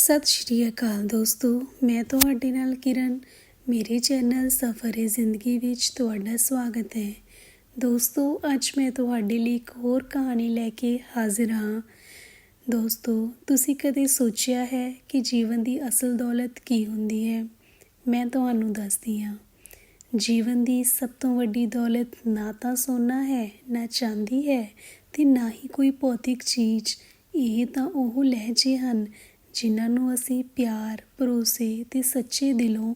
ਸਤਿ ਸ਼੍ਰੀ ਅਕਾਲ ਦੋਸਤੋ, ਮੈਂ ਤੁਹਾਡੇ ਨਾਲ ਕਿਰਨ। ਮੇਰੇ ਚੈਨਲ ਸਫਰੇ ਜ਼ਿੰਦਗੀ ਵਿੱਚ ਤੁਹਾਡਾ ਸਵਾਗਤ ਹੈ। ਦੋਸਤੋ, ਅੱਜ ਮੈਂ ਤੁਹਾਡੇ ਲਈ ਇੱਕ ਹੋਰ ਕਹਾਣੀ ਲੈ ਕੇ ਹਾਜ਼ਰ ਹਾਂ। ਦੋਸਤੋ, ਤੁਸੀਂ ਕਦੇ ਸੋਚਿਆ ਹੈ ਕਿ ਜੀਵਨ ਦੀ ਅਸਲ ਦੌਲਤ ਕੀ ਹੁੰਦੀ ਹੈ? ਮੈਂ ਤੁਹਾਨੂੰ ਦੱਸਦੀ ਹਾਂ। ਜੀਵਨ ਦੀ ਸਭ ਤੋਂ ਵੱਡੀ ਦੌਲਤ ਨਾ ਤਾਂ ਸੋਨਾ ਹੈ, ਨਾ ਚਾਂਦੀ ਹੈ ਤੇ ਨਾ ਹੀ ਕੋਈ ਭੌਤਿਕ ਚੀਜ਼। ਇਹ ਤਾਂ ਉਹ ਲਹਿਜੇ ਹਨ ਜਿਨ੍ਹਾਂ ਨੂੰ ਅਸੀਂ ਪਿਆਰ, ਭਰੋਸੇ ਤੇ ਸੱਚੇ ਦਿਲੋਂ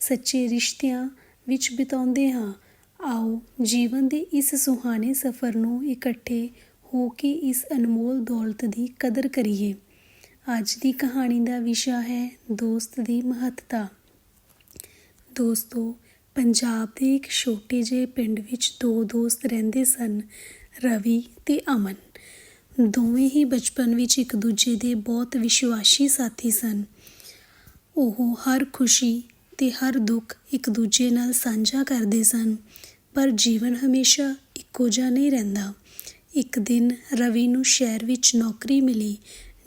ਸੱਚੇ ਰਿਸ਼ਤਿਆਂ ਵਿੱਚ ਬਿਤਾਉਂਦੇ ਹਾਂ। ਆਓ, ਜੀਵਨ ਦੇ ਇਸ ਸੁਹਾਣੇ ਸਫ਼ਰ ਨੂੰ ਇਕੱਠੇ ਹੋ ਕੇ ਇਸ ਅਨਮੋਲ ਦੌਲਤ ਦੀ ਕਦਰ ਕਰੀਏ। ਅੱਜ ਦੀ ਕਹਾਣੀ ਦਾ ਵਿਸ਼ਾ ਹੈ ਦੋਸਤ ਦੀ ਮਹੱਤਤਾ। ਦੋਸਤੋ, ਪੰਜਾਬ ਦੇ ਇੱਕ ਛੋਟੇ ਜਿਹੇ ਪਿੰਡ ਵਿੱਚ ਦੋ ਦੋਸਤ ਰਹਿੰਦੇ ਸਨ, ਰਵੀ ਤੇ ਅਮਨ। ਦੋਵੇਂ ਹੀ ਬਚਪਨ ਵਿੱਚ ਇੱਕ ਦੂਜੇ ਦੇ ਬਹੁਤ ਵਿਸ਼ਵਾਸੀ ਸਾਥੀ ਸਨ। ਉਹ ਹਰ ਖੁਸ਼ੀ ਤੇ ਹਰ ਦੁੱਖ ਇੱਕ ਦੂਜੇ ਨਾਲ ਸਾਂਝਾ ਕਰਦੇ ਸਨ, ਪਰ ਜੀਵਨ ਹਮੇਸ਼ਾ ਇੱਕੋ ਜਿਹਾ ਨਹੀਂ ਰਹਿੰਦਾ। ਇੱਕ ਦਿਨ ਰਵੀ ਨੂੰ ਸ਼ਹਿਰ ਵਿੱਚ ਨੌਕਰੀ ਮਿਲੀ,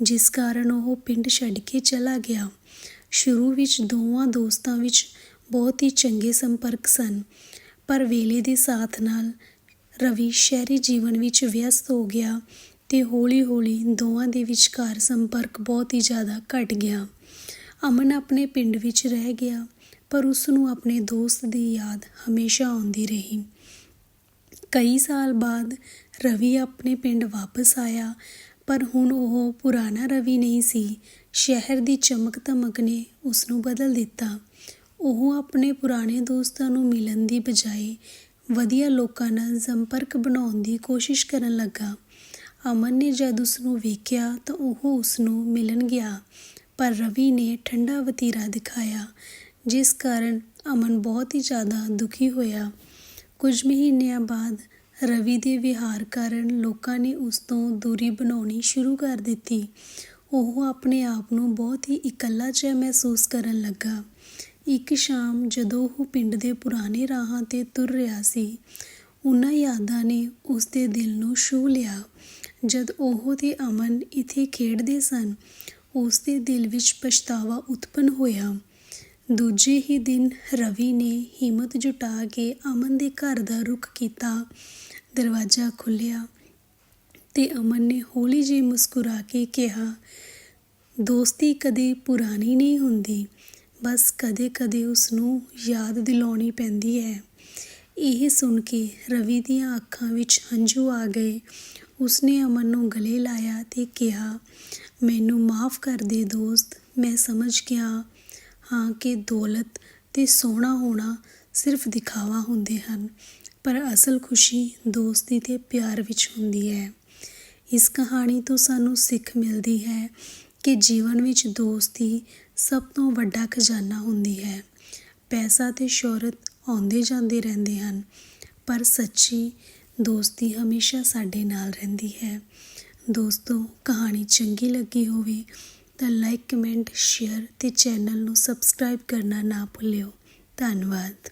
ਜਿਸ ਕਾਰਨ ਉਹ ਪਿੰਡ ਛੱਡ ਕੇ ਚਲਾ ਗਿਆ। ਸ਼ੁਰੂ ਵਿੱਚ ਦੋਵਾਂ ਦੋਸਤਾਂ ਵਿੱਚ ਬਹੁਤ ਹੀ ਚੰਗੇ ਸੰਪਰਕ ਸਨ, ਪਰ ਵੇਲੇ ਦੇ ਸਾਥ ਨਾਲ ਰਵੀ ਸ਼ਹਿਰੀ ਜੀਵਨ ਵਿੱਚ ਵਿਅਸਤ ਹੋ ਗਿਆ ਤੇ ਹੌਲੀ-ਹੌਲੀ ਦੋਵਾਂ ਦੇ ਵਿਚਕਾਰ ਸੰਪਰਕ ਬਹੁਤ ਹੀ ਜ਼ਿਆਦਾ ਘਟ ਗਿਆ। ਅਮਨ ਆਪਣੇ ਪਿੰਡ ਵਿੱਚ ਰਹਿ ਗਿਆ, ਪਰ ਉਸ ਨੂੰ ਆਪਣੇ ਦੋਸਤ ਦੀ ਯਾਦ ਹਮੇਸ਼ਾ ਆਉਂਦੀ ਰਹੀ। ਕਈ ਸਾਲ ਬਾਅਦ ਰਵੀ ਆਪਣੇ ਪਿੰਡ ਵਾਪਸ ਆਇਆ, ਪਰ ਹੁਣ ਉਹ ਪੁਰਾਣਾ ਰਵੀ ਨਹੀਂ ਸੀ। ਸ਼ਹਿਰ ਦੀ ਚਮਕ ਧਮਕ ਨੇ ਉਸ ਨੂੰ ਬਦਲ ਦਿੱਤਾ। ਉਹ ਆਪਣੇ ਪੁਰਾਣੇ ਦੋਸਤਾਂ ਨੂੰ ਮਿਲਣ ਦੀ ਬਜਾਏ ਵਧੀਆ ਲੋਕਾਂ ਨਾਲ ਸੰਪਰਕ ਬਣਾਉਣ ਦੀ ਕੋਸ਼ਿਸ਼ ਕਰਨ ਲੱਗਾ। ਅਮਨ ਨੇ ਜਦ ਉਸ ਨੂੰ ਵੇਖਿਆ ਤਾਂ ਉਹ ਉਸ ਨੂੰ ਮਿਲਣ ਗਿਆ, ਪਰ ਰਵੀ ਨੇ ਠੰਡਾ ਵਤੀਰਾ ਦਿਖਾਇਆ, ਜਿਸ ਕਾਰਨ ਅਮਨ ਬਹੁਤ ਹੀ ਜ਼ਿਆਦਾ ਦੁਖੀ ਹੋਇਆ। ਕੁਝ ਮਹੀਨਿਆਂ ਬਾਅਦ ਰਵੀ ਦੇ ਵਿਹਾਰ ਕਾਰਨ ਲੋਕਾਂ ਨੇ ਉਸ ਤੋਂ ਦੂਰੀ ਬਣਾਉਣੀ ਸ਼ੁਰੂ ਕਰ ਦਿੱਤੀ। ਉਹ ਆਪਣੇ ਆਪ ਨੂੰ ਬਹੁਤ ਹੀ ਇਕੱਲਾ ਜਿਹਾ ਮਹਿਸੂਸ ਕਰਨ ਲੱਗਾ। ਇੱਕ ਸ਼ਾਮ ਜਦੋਂ ਉਹ ਪਿੰਡ ਦੇ ਪੁਰਾਣੇ ਰਾਹਾਂ ਤੇ ਤੁਰ ਰਿਹਾ ਸੀ, ਉਹਨਾਂ ਯਾਦਾਂ ਨੇ ਉਸ ਦੇ ਦਿਲ ਨੂੰ ਛੂਹ ਲਿਆ। ਜਦ ਉਹ ਤੇ ਅਮਨ ਇੱਥੇ ਖੇਡਦੇ ਸਨ, ਉਸ ਦੇ ਦਿਲ ਵਿੱਚ ਪਛਤਾਵਾ ਉਤਪਨ ਹੋਇਆ। ਦੂਜੇ ਹੀ ਦਿਨ ਰਵੀ ਨੇ ਹਿੰਮਤ ਜੁਟਾ ਕੇ ਅਮਨ ਦੇ ਘਰ ਦਾ ਰੁਖ ਕੀਤਾ, ਦਰਵਾਜ਼ਾ ਖੁੱਲਿਆ ਤੇ ਅਮਨ ਨੇ ਹੌਲੀ ਜਿਹੀ ਮੁਸਕਰਾ ਕੇ ਕਿਹਾ, ਦੋਸਤੀ ਕਦੇ ਪੁਰਾਣੀ ਨਹੀਂ ਹੁੰਦੀ, ਬਸ ਕਦੇ-ਕਦੇ ਉਸ ਨੂੰ ਯਾਦ ਦਿਲਾਉਣੀ ਪੈਂਦੀ ਹੈ। ਇਹ ਸੁਣ ਕੇ ਰਵੀ ਦੀਆਂ ਅੱਖਾਂ ਵਿੱਚ ਹੰਝੂ ਆ ਗਏ। ਉਸਨੇ ਅਮਨ ਨੂੰ ਗਲੇ ਲਾਇਆ ਤੇ ਕਿਹਾ, ਮੈਨੂੰ ਮਾਫ ਕਰ ਦੇ ਦੋਸਤ। ਮੈਂ ਸਮਝ ਗਿਆ ਹਾਂ ਕਿ ਦੌਲਤ ਤੇ ਸੋਹਣਾ ਹੋਣਾ ਸਿਰਫ ਦਿਖਾਵਾ ਹੁੰਦੇ ਹਨ, ਪਰ ਅਸਲ ਖੁਸ਼ੀ ਦੋਸਤੀ ਤੇ ਪਿਆਰ ਵਿੱਚ ਹੁੰਦੀ ਹੈ। ਇਸ ਕਹਾਣੀ ਤੋਂ ਸਾਨੂੰ ਸਿੱਖ ਮਿਲਦੀ ਹੈ ਕਿ ਜੀਵਨ ਵਿੱਚ ਦੋਸਤੀ ਸਭ ਤੋਂ ਵੱਡਾ ਖਜ਼ਾਨਾ ਹੁੰਦੀ ਹੈ। ਪੈਸਾ ਤੇ ਸ਼ੋਹਰਤ ਆਉਂਦੇ ਜਾਂਦੇ ਰਹਿੰਦੇ ਹਨ, ਪਰ ਸੱਚੀ ਦੋਸਤੀ ਹਮੇਸ਼ਾ ਸਾਡੇ ਨਾਲ ਰਹਿੰਦੀ ਹੈ। ਦੋਸਤੋ, ਕਹਾਣੀ ਚੰਗੀ ਲੱਗੀ ਹੋਵੇ ਤਾਂ ਲਾਈਕ ਕਮੈਂਟ ਸ਼ੇਅਰ ਤੇ ਚੈਨਲ ਨੂੰ ਸਬਸਕ੍ਰਾਈਬ ਕਰਨਾ ਨਾ ਭੁੱਲਿਓ। ਧੰਨਵਾਦ।